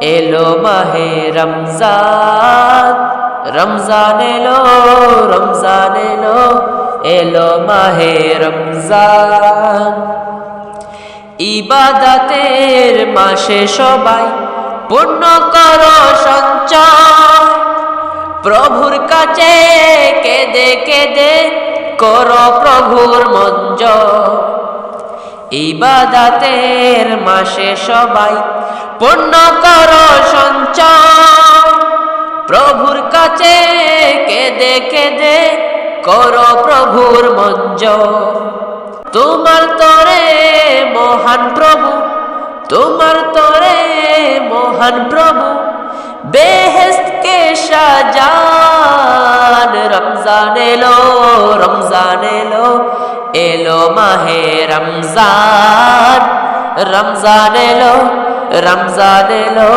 এলো মাহে রমজান রমজান এলো রমজান এলো এলো মাহে রমজান। ইবাদাতের মাসে সবাই পূর্ণ কর সঞ্চয়। প্রভুর কাছে কেদে কেঁদে কর প্রভুর মঞ্জ ইবাদাতের মাসে সবাই পূর্ণ কর সঞ্চয় প্রভুর কাছে কেঁদে কেঁদে কর প্রভুর মঞ্জ তোমার তরে মহান প্রভু, তোমার তরে মহান প্রভু বেহেস্তকে সাজান? রমজান এলো রমজান এলো এলো মাহে রমজান। রমজান এলো রমজান এলো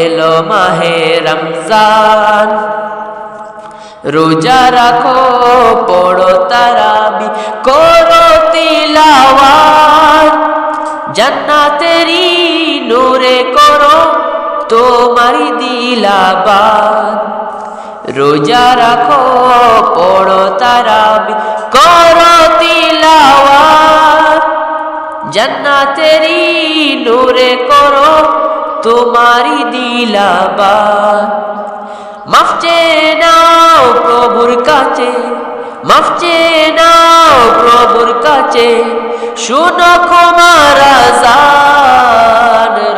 এলো মাহে রমজান। রোজা রাখো, পড়ো তারাবি, করো তিলাওয়াত। জান্নাতেরি নূরে করো তোমারি দিলাবাদ রোজা রাখো, পড়ো তারাবি জান্নাতেরি নূরে করো তোমারি দিলাবাদ। মাফ চেয়ে নাও প্রভুর কাছে, মাফ চেয়ে নাও প্রভুর কাছে, শুনো ক্ষমার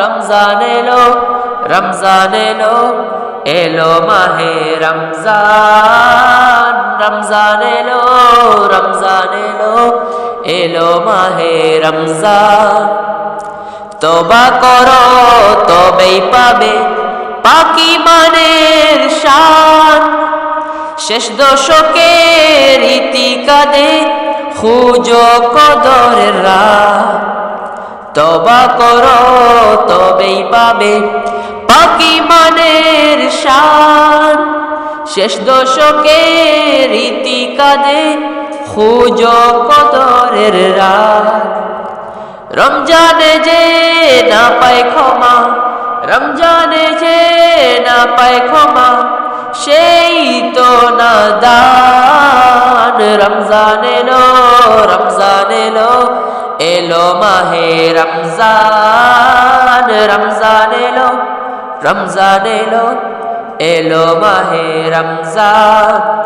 রমজান এলো রমজান এলো এলো মাহে রমজান। রমজান এলো রমজান এলো এলো মাহে রমজান। তোবা করো, তবেই পাবে পাকি মানের শান। শেষ দশকের ইতিকাদে খুঁজো কদরের রাত। তবা করো, তবেই পাবে পাকি মানের শান। শেষ দশকের ইতিকাদে খুঁজো কদরের রাত। রমজানে যে না পায় ক্ষমা, রমজানে যে না পায় ক্ষমা, সেই তো না দান। রমজান এলো রমজান এলো এলো মাহে রমজান। রমজান এলো রমজান এলো এলো মাহে রমজান।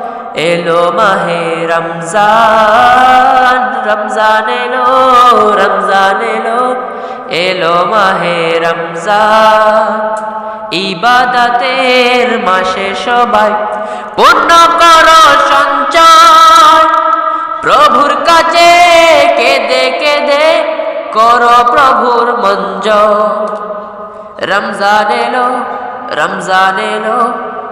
এলো মাহে রমজান রমজান এলো রমজান এলো। এলো মাহে রমজান, ইবাদতের মাসে সবাই পূর্ণ কর সঞ্চয় প্রভুর কাছে কেঁদে কেঁদে কর প্রভুর মঞ্জ রমজান এলো রমজান এলো